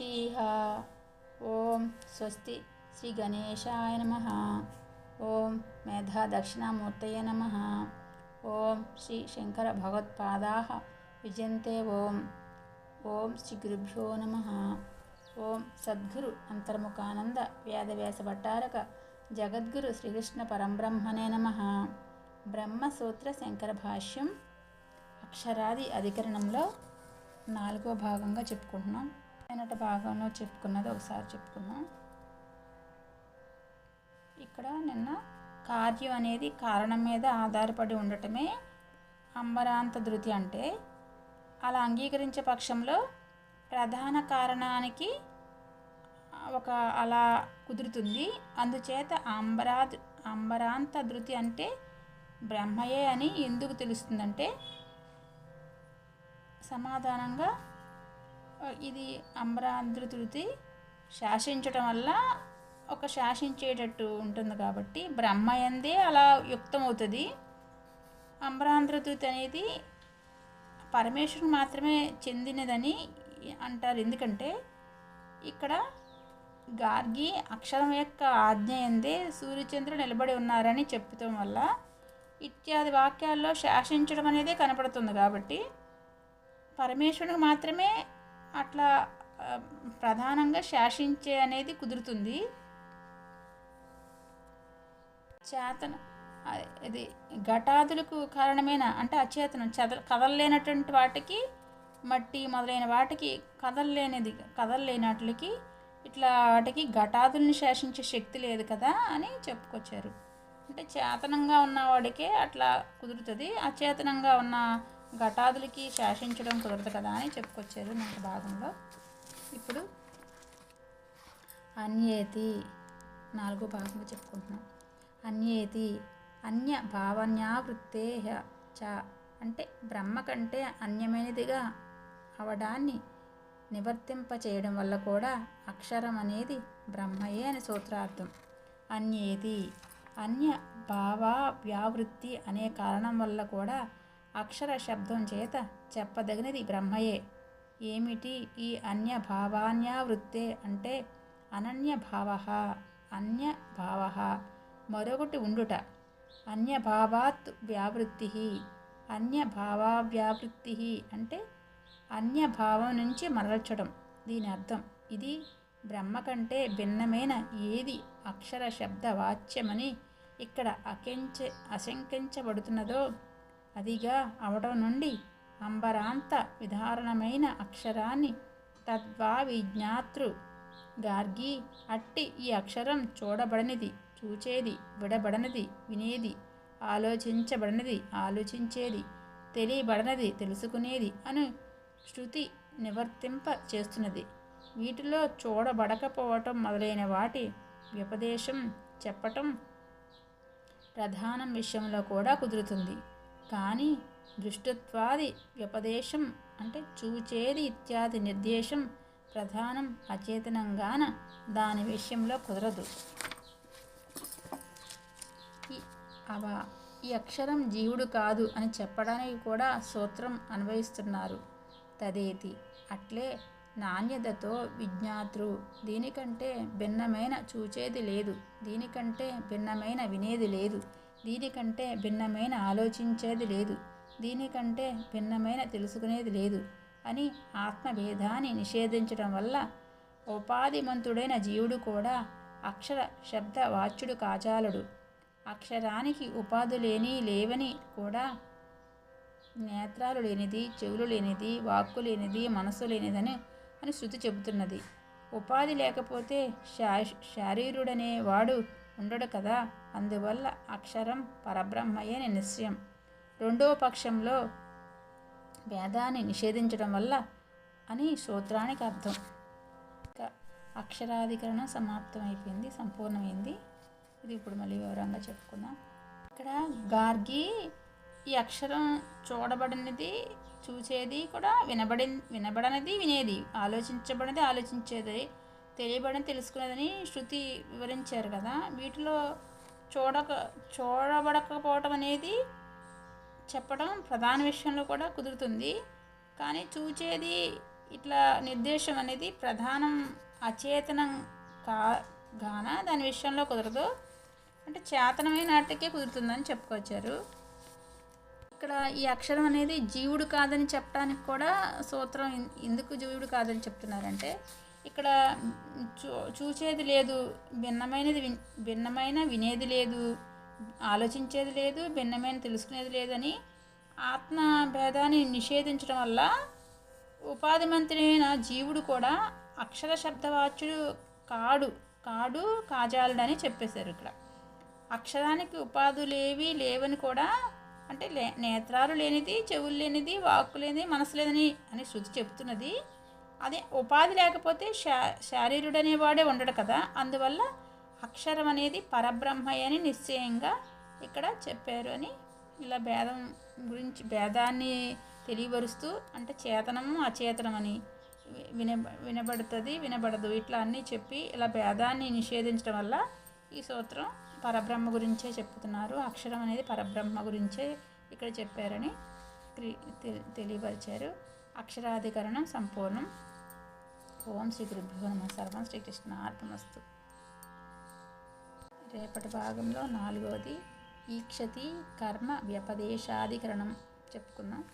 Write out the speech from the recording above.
శ్రీహ ఓం స్వస్తి శ్రీ గణేశాయ నమ ఓం మేధా దక్షిణామూర్తయ నమ ఓం శ్రీ శంకర భగవత్పాదా విజయంతే ఓం ఓం శ్రీ గురుభ్యో నమ ఓం సద్గురు అంతర్ముఖానంద వేదవ్యాస భట్టారక జగద్గురు శ్రీకృష్ణ పరంబ్రహ్మణే నమ బ్రహ్మసూత్ర శంకర భాష్యం అక్షరాది అధికరణంలో నాలుగో భాగంగా చెప్పుకుంటున్నాం। వెనట భాగంలో చెప్పుకున్నది ఒకసారి చెప్పుకున్నాం ఇక్కడ నిన్న కార్యం అనేది కారణం మీద ఆధారపడి ఉండటమే అంబరాంత ధృతి అంటే. అలా అంగీకరించే పక్షంలో ప్రధాన కారణానికి ఒక అలా కుదురుతుంది. అందుచేత అంబరా అంబరాంత ధృతి అంటే బ్రహ్మయే అని ఎందుకు తెలుస్తుందంటే సమాధానంగా ఇది ఇది తృతి శాసించటం వల్ల ఒక శాసించేటట్టు ఉంటుంది కాబట్టి బ్రహ్మయందే అలా యుక్తమవుతుంది. అంబరాంధ్రతృతి అనేది పరమేశ్వరుని మాత్రమే చెందినదని అంటారు. ఎందుకంటే ఇక్కడ గార్గి అక్షరం యొక్క ఆజ్ఞ ఎందే సూర్యచంద్రుడు నిలబడి ఉన్నారని చెప్పటం వల్ల ఇత్యాది వాక్యాల్లో శాసించడం అనేది కనపడుతుంది కాబట్టి పరమేశ్వరునికి మాత్రమే అట్లా ప్రధానంగా శాసించే అనేది కుదురుతుంది. చేతన ఇది ఘటాదులకు కారణమైన? అంటే అచేతనం చద కదలలేనటువంటి వాటికి మట్టి మొదలైన వాటికి కదలలేనిది కదలలేనట్లకి ఇట్లా వాటికి ఘటాదుల్ని శాసించే శక్తి లేదు కదా అని చెప్పుకొచ్చారు. అంటే చేతనంగా ఉన్నవాడికే అట్లా కుదురుతుంది. అచేతనంగా ఉన్న ఘటాదులకి శాసించడం కుదరదు కదా అని చెప్పుకొచ్చారు నాకు భాగంలో. ఇప్పుడు అన్యేతి నాలుగో భాగంలో చెప్పుకుంటున్నాం. అన్యేతి అన్య భావన్యావృత్తే చ అంటే బ్రహ్మ కంటే అన్యమైనదిగా అవడాన్ని నివర్తింప చేయడం వల్ల కూడా అక్షరం అనేది బ్రహ్మయే అని సూత్రార్థం. అన్యేది అన్య భావ వ్యావృత్తి అనే కారణం వల్ల కూడా అక్షర శబ్దం చేత చెప్పదగినది బ్రహ్మయే. ఏమిటి ఈ అన్య భావాన్యావృత్తే అంటే అనన్య భావ అన్య భావ మరొకటి ఉండుట. అన్య భావాత్ వ్యావృత్తి అన్య భావావ్యావృత్తి అంటే అన్యభావం నుంచి మరల్చడం. దీని అర్థం ఇది బ్రహ్మ కంటే భిన్నమైన ఏది అక్షర శబ్ద వాచ్యమని ఇక్కడ అకెంచ అశంకించబడుతున్నదో అదిగా అవడం నుండి అంబరాంత విధారణమైన అక్షరాన్ని తద్వా విజ్ఞాతృ గార్గి అట్టి ఈ అక్షరం చూడబడనిది చూచేది విడబడనిది వినేది ఆలోచించబడినది ఆలోచించేది తెలియబడనది తెలుసుకునేది అను శృతి నివర్తింప చేస్తున్నది. వీటిలో చూడబడకపోవటం మొదలైన వాటి వ్యపదేశం చెప్పటం ప్రధానం విషయంలో కూడా కుదురుతుంది. కానీ దృష్టత్వాది వ్యపదేశం అంటే చూచేది ఇత్యాది నిర్దేశం ప్రధానం అచేతనంగాన దాని విషయంలో కుదరదు. అవా అవ ఈ అక్షరం జీవుడు కాదు అని చెప్పడానికి కూడా సూత్రం అన్వయిస్తున్నారు. తదేతి అట్లే నాణ్యతతో విజ్ఞాతృ దీనికంటే భిన్నమైన చూచేది లేదు. దీనికంటే భిన్నమైన వినేది లేదు. దీనికంటే భిన్నమైన ఆలోచించేది లేదు. దీనికంటే భిన్నమైన తెలుసుకునేది లేదు అని ఆత్మభేదాన్ని నిషేధించడం వల్ల ఉపాధిమంతుడైన జీవుడు కూడా అక్షర శబ్ద వాచ్యుడు కాచాలడు అక్షరానికి ఉపాధి లేని లేవని కూడా నేత్రాలు లేనిది చెవులు లేనిది వాక్కు లేనిది మనసు లేనిదని అని శృతి చెబుతున్నది. ఉపాధి లేకపోతే శా శారీరుడనే వాడు ఉండడు కదా? అందువల్ల అక్షరం పరబ్రహ్మయ్యని నిశ్చయం. రెండవ పక్షంలో భేదాన్ని నిషేధించడం వల్ల అని సూత్రానికి అర్థం. అక్షరాధికరణం సమాప్తమైపోయింది సంపూర్ణమైంది. ఇది ఇప్పుడు మళ్ళీ వివరంగా చెప్పుకుందాం. ఇక్కడ గార్గి ఈ అక్షరం చూడబడినది చూసేది కూడా వినబడి వినబడనిది వినేది. ఆలోచించబడినది ఆలోచించేది. తెలియబడిన తెలుసుకునేదని శృతి వివరించారు కదా. వీటిలో చూడక చూడబడకపోవటం అనేది చెప్పడం ప్రధాన విషయంలో కూడా కుదురుతుంది. కానీ చూచేది ఇట్లా నిర్దేశం అనేది ప్రధానం అచేతనం కా గాన దాని విషయంలో కుదరదు. అంటే చేతనమైన నాటికే కుదురుతుందని చెప్పుకొచ్చారు. ఇక్కడ ఈ అక్షరం అనేది జీవుడు కాదని చెప్పడానికి కూడా సూత్రం ఎందుకు జీవుడు కాదని చెప్తున్నారంటే ఇక్కడ చూ చూచేది లేదు భిన్నమైనది భిన్నమైన వినేది లేదు ఆలోచించేది లేదు భిన్నమైన తెలుసుకునేది లేదని ఆత్మ భేదాన్ని నిషేధించడం వల్ల ఉపాధి మంత్రైన జీవుడు కూడా అక్షర శబ్దవాచ్యుడు కాడు కాడు కాజాలుడని చెప్పేశారు ఇక్కడ. అక్షరానికి ఉపాధులేవి లేవని కూడా అంటే లే నేత్రాలు లేనిది చెవులు లేనిది వాక్కు లేనిది మనసు లేదని అని శృతి చెప్తున్నది. అదే ఉపాధి లేకపోతే శా శారీరుడనేవాడే ఉండడు కదా. అందువల్ల అక్షరం అనేది పరబ్రహ్మయ్య అని నిశ్చయంగా ఇక్కడ చెప్పారు అని ఇలా భేదం గురించి భేదాన్ని తెలియపరుస్తూ అంటే చేతనము అచేతనం అని విన వినబడుతుంది వినబడదు. ఇట్లా అన్నీ చెప్పి ఇలా భేదాన్ని నిషేధించడం వల్ల ఈ సూత్రం పరబ్రహ్మ గురించే చెప్తున్నారు. అక్షరం అనేది పరబ్రహ్మ గురించే ఇక్కడ చెప్పారని తెలియపరిచారు. అక్షరాధికరణం సంపూర్ణం. ఓం శ్రీ గురుభ్యో నమ. సర్వం శ్రీకృష్ణ అర్పణమస్తు. రేపటి భాగంలో నాలుగవది ఈక్షతి కర్మ వ్యపదేశాధికరణం. చెప్పుకుందాం.